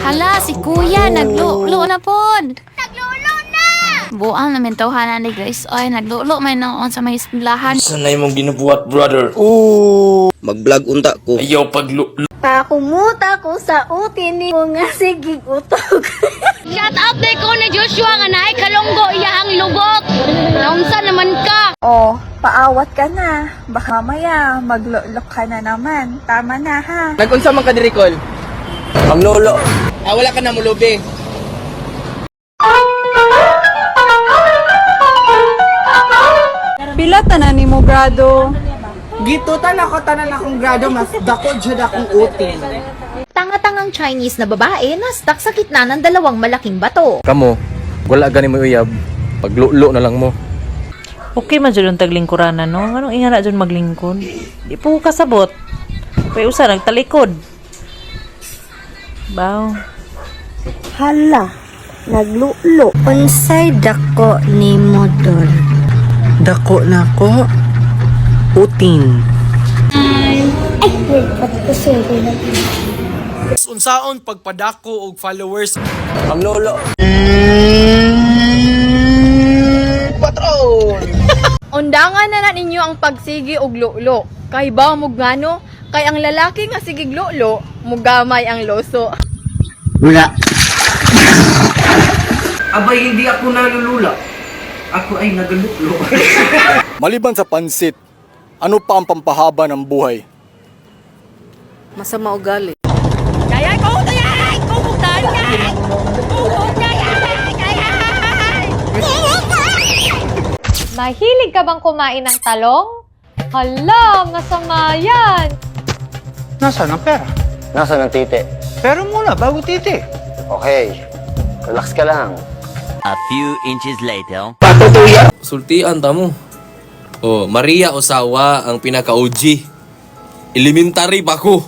Hala, si kuya, naglulo na pod. Naglulo na! Buang namin tawhanan ni guys. Ay, naglulo may naon sa may lahan. Sanay mong ginubuhat, brother. Mag-vlog unta ko. Ayaw paglu... Pakumuta ko sa utin ni mo nga sigig utog. Shout out day ko na Joshua nga naay kalonggo iyahang lugot. Naunsa naman ka? oh, paawat ka na. Baka mamaya maglulok ka na naman. Tama na ha. Nag-unsa man ka diri Col? Manglolo. Ah, wala ka na mulubi. Pila tanan ni mo grado? Gito tanan ako tanan akong grado mas dako jud akong utin. Tanga-tangang Chinese na babae na stuck sa gitna ng dalawang malaking bato. Kamo, wala gani mo uyab. Paglulo na lang mo. Okay man jud taglingkuranan no. Anong ingana jud maglingkod? Di po kasabot. Pay usa nagtalikod. Baw. Hala, naglulo. Unsay dako ni motor. Dako na ko. Utin. Unsaon pagpadako og followers Manglolo. Undangan na na ninyo ang pagsigi og lulo. Kay ba mugano? Kay ang lalaki nga sigig lulo, mugamay ang loso. Abay hindi ako nalulula. Ako ay nagalulo. Maliban sa pansit, ano pa ang pampahaba ng buhay? Masama ugali. Mahilig ka bang kumain ng talong? Hala, masama yan! Nasaan ang pera? Nasa ng titi? Pero muna bago titi. Okay. Relax ka lang. Sultian ta mo. Oh, Maria Osawa ang pinaka-OG. Elementary pa ko.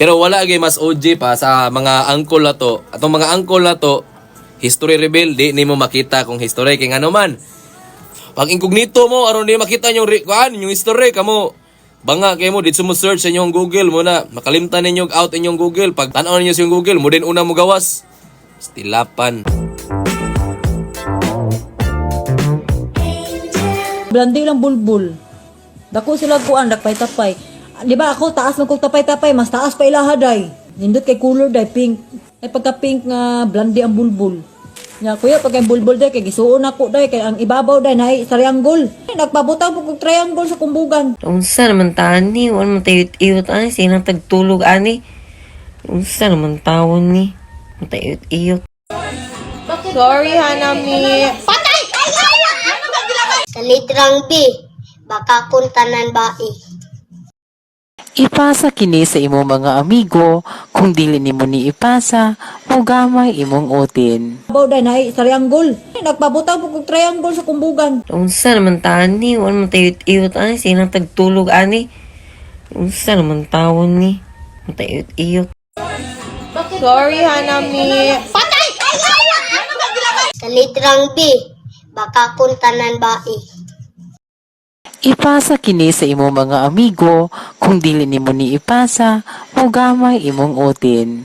Pero wala gay mas OG pa sa mga angkol na to. Atong mga angkol na to, history reveal, di ni mo makita kung history kay ano man. Pag incognito mo, aron di makita yung kuan, yung history kamo. Banga kay mo dito mo search sa inyong Google mo na makalimtan ninyo out inyong Google. Pag tanaw ninyo sa Google, mo din una mo gawas. Stilapan. Blandi lang bulbul. Dako sila kuan dakpay-tapay. Di ba ako taas man kog tapay-tapay, mas taas pa ilaha day. Nindot kay color day pink. Ay pagka pink nga blandi ang bulbul. Nya kuya pag ang bulbul day kay gisuon ako day kay ang ibabaw day nay triangle. Nagpabutang po kog triangle sa kumbugan. Unsa naman tani? Wala man tayo iyot ani sinang tagtulog ani. Unsa naman tawon ni? Matayot iyot. Sorry Hanami. Sa litrang B, baka kuntanan bae. Ipasa kini sa imo mga amigo, kung dili nimo ni ipasa, mo gamay imong utin. Ibabaw day nay triangle. Nagpabutang po kog triangle sa kumbugan. Unsa naman tani? Wala man tayo iyot ani sinang tagtulog ani. Unsa naman tawon ni? Matayot iyot. Sorry Hanami. Sa litrang B, baka kuntanan bae. Ipasa kini sa imo mga amigo, kung dili nimo ni ipasa, mo gamay imong utin.